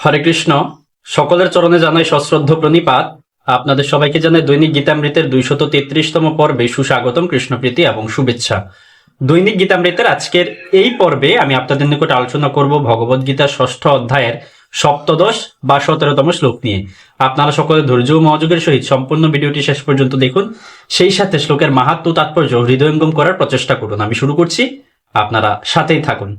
হরে কৃষ্ণ। সকলের চরণে জানাই সশ্রদ্ধ প্রণিপাত। আপনাদের সবাইকে জানাই দৈনিক গীতামৃতের দুইশত তেত্রিশতম পর্বে সুস্বাগতম কৃষ্ণপ্রীতি এবং শুভেচ্ছা। দৈনিক গীতামৃতের আজকের এই পর্বে আমি আপনাদের নিকট আলোচনা করব ভগবদ গীতার ষষ্ঠ অধ্যায়ের সপ্তদশ বা সতেরোতম শ্লোক নিয়ে। আপনারা সকলে ধৈর্য ও মনোযোগের সহিত সম্পূর্ণ ভিডিওটি শেষ পর্যন্ত দেখুন। সেই সাথে শ্লোকের মাহাত্ম তাৎপর্য হৃদয়ঙ্গম করার প্রচেষ্টা করুন। আমি শুরু করছি। আপনারা সাথেই থাকুন।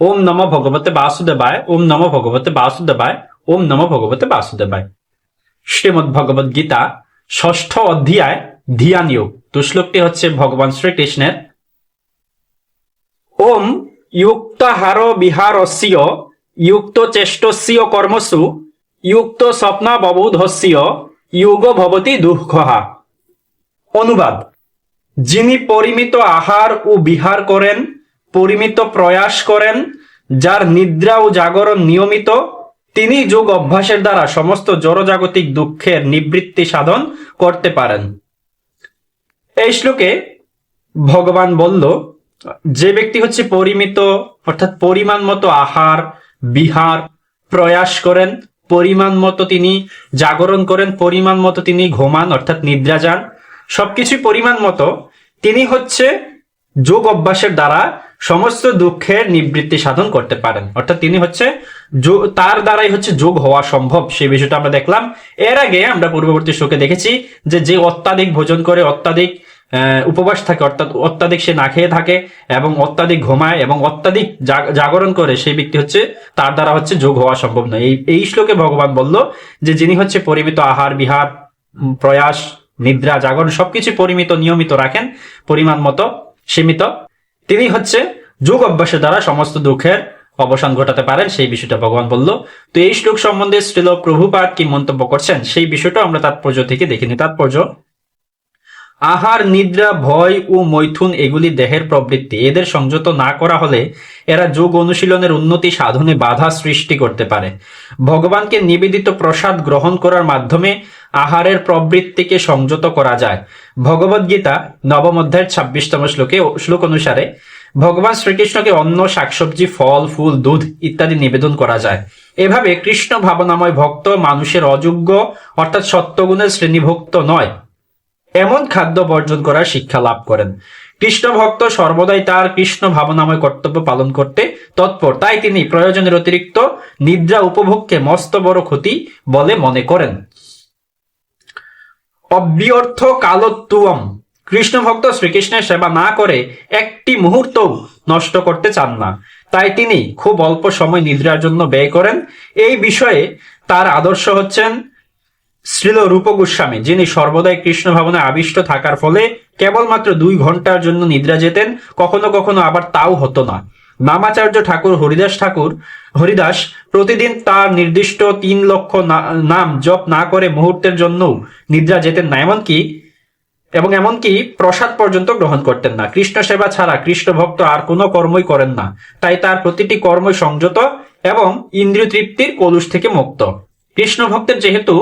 ওম নম ভগবতে বাসুদেবায়, ওম নম ভগবতে বাসুদেবায়, ওম নম ভগবতে বাসুদেবায়। শ্রীমদ ভগবদ গীতা, ষষ্ঠ অধ্যায় ধিয়ান যোগ তো শ্লোকটি হচ্ছে ভগবান শ্রীকৃষ্ণের। ওম যুক্তাহার বিহারস্য যুক্ত চেষ্টস্য কর্মসু যুক্ত স্বপ্নাববোধস্য যোগ ভবতি দুঃখহা। অনুবাদ, যিনি পরিমিত আহার ও বিহার করেন পরিমিত প্রয়াস করেন, যার নিদ্রা ও জাগরণ নিয়মিত, তিনি যোগ অভ্যাসের দ্বারা সমস্ত জড়জাগতিক দুঃখের নিবৃত্তি সাধন করতে পারেন। এই শ্লোকে ভগবান বলল, যে ব্যক্তি হচ্ছে পরিমিত, অর্থাৎ পরিমাণ মতো আহার, বিহার প্রয়াস করেন, পরিমাণ মতো তিনি জাগরণ করেন, পরিমাণ মতো তিনি ঘুমান, অর্থাৎ নিদ্রা যান সবকিছুই পরিমাণ মতো, তিনি হচ্ছে যোগ অভ্যাসের দ্বারা সমস্ত দুঃখের নিবৃত্তি সাধন করতে পারেন। অর্থাৎ তিনি হচ্ছে তার দ্বারাই হচ্ছে যোগ হওয়া সম্ভব। সেই বিষয়টা আমরা দেখলাম। এর আগে আমরা পূর্ববর্তী শোকে দেখেছি যে যে অত্যাধিক ভোজন করে, অত্যাধিক উপবাস থাকে, অর্থাৎ অত্যাধিক সে না খেয়ে থাকে এবং অত্যাধিক ঘুমায় এবং অত্যাধিক জাগ- জাগরণ করে, সেই ব্যক্তি হচ্ছে তার দ্বারা হচ্ছে যোগ হওয়া সম্ভব নয়। এই এই শ্লোকে ভগবান বলল যে যিনি হচ্ছে পরিমিত আহার, বিহার প্রয়াস, নিদ্রা, জাগরণ সবকিছু পরিমিত, নিয়মিত রাখেন পরিমাণ মতো। সীমিত। তিনি হচ্ছে যোগ অভ্যাসের দ্বারা সমস্ত দুঃখের অবসান ঘটাতে পারেন, সেই বিষয়টা ভগবান বলল। তো এই শ্লোক সম্বন্ধে শ্রীল প্রভুপাত কি মন্তব্য করছেন, সেই বিষয়টা আমরা তাৎপর্য থেকে দেখিনি। তাৎপর্য, আহার, নিদ্রা, ভয় ও মৈথুন এগুলি দেহের প্রবৃত্তি। এদের সংযত না করা হলে এরা যোগ অনুশীলনের উন্নতি সাধনে বাধা সৃষ্টি করতে পারে। ভগবানকে নিবেদিত প্রসাদ গ্রহণ করার মাধ্যমে আহারের প্রবৃত্তিকে সংযত করা যায়। ভগবদ গীতা নবম অধ্যায়ের ছাব্বিশতম শ্লোকে শ্লোক অনুসারে ভগবান শ্রীকৃষ্ণকে অন্ন, শাকসবজি, ফল, ফুল, দুধ ইত্যাদি নিবেদন করা যায়। এভাবে কৃষ্ণ ভাবনাময় ভক্ত মানুষের অযোগ্য অর্থাৎ সত্যগুণের শ্রেণীভুক্ত নয়। এমন খাদ্য বর্জন করার শিক্ষা লাভ করেন। কৃষ্ণ ভক্ত সর্বদাই তার কৃষ্ণ ভাবনাময় কর্তব্য পালন করতে তৎপর। তাই তিনি প্রয়োজনের অতিরিক্ত নিদ্রা উপভোগকে মস্ত বড় ক্ষতি বলে মনে করেন। অব্যর্থ কালত্বম কৃষ্ণ ভক্ত শ্রীকৃষ্ণের সেবা না করে একটি মুহূর্ত নষ্ট করতে চান না। তাই তিনি খুব অল্প সময় নিদ্রার জন্য ব্যয় করেন। এই বিষয়ে তার আদর্শ হচ্ছেন শ্রীল রূপ গোস্বামী যিনি সর্বদাই কৃষ্ণ ভবনে আবিষ্ট থাকার ফলে কেবলমাত্র দুই ঘণ্টার জন্য নিদ্রা যেতেন, কখনো কখনো আবার তাও হতো না। নামাচার্য ঠাকুর, হরিদাস ঠাকুর, হরিদাস প্রতিদিন তার নির্দিষ্ট তিন লক্ষ নাম জপ না করে মুহূর্তের জন্য নিদ্রা যেতেন না। এমনকি, এবং এমনকি প্রসাদ পর্যন্ত গ্রহণ করতেন না। কৃষ্ণ সেবা ছাড়া কৃষ্ণ ভক্ত আর কোনো কর্মই করেন না। তাই তার প্রতিটি কর্মই সংযত এবং ইন্দ্রিয় তৃপ্তির কলুষ থেকে মুক্ত। কৃষ্ণ ভক্তের যেহেতু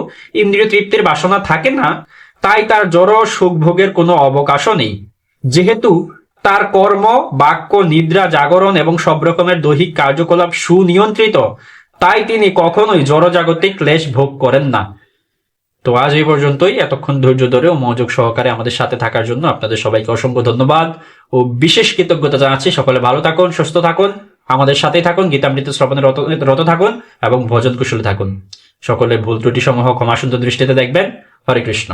ইন্দ্রিয় তৃপ্তির বাসনা থাকে না, তাই তার জড় সুখ ভোগের কোনো অবকাশও নেই। যেহেতু তার কর্ম, বাক্য, নিদ্রা, জাগরণ এবং সব রকমের দৈহিক কার্যকলাপ সুনিয়ন্ত্রিত। তাই তিনি কখনোই জড়জাগতিক ক্লেশ ভোগ করেন না। তো আজ এই পর্যন্তই। এতক্ষণ ধৈর্য ধরে ও মনোযোগ সহকারে আমাদের সাথে থাকার জন্য আপনাদের সবাইকে অসংখ্য ধন্যবাদ ও বিশেষ কৃতজ্ঞতা জানাচ্ছি। সকলে ভালো থাকুন, সুস্থ থাকুন, আমাদের সাথেই থাকুন, গীতামৃত শ্রবণে রত থাকুন এবং ভজন কুশলে থাকুন। সকলে ভুল ত্রুটি সমূহ ক্ষমা সুন্দর দৃষ্টিতে দেখবেন। হরে কৃষ্ণ।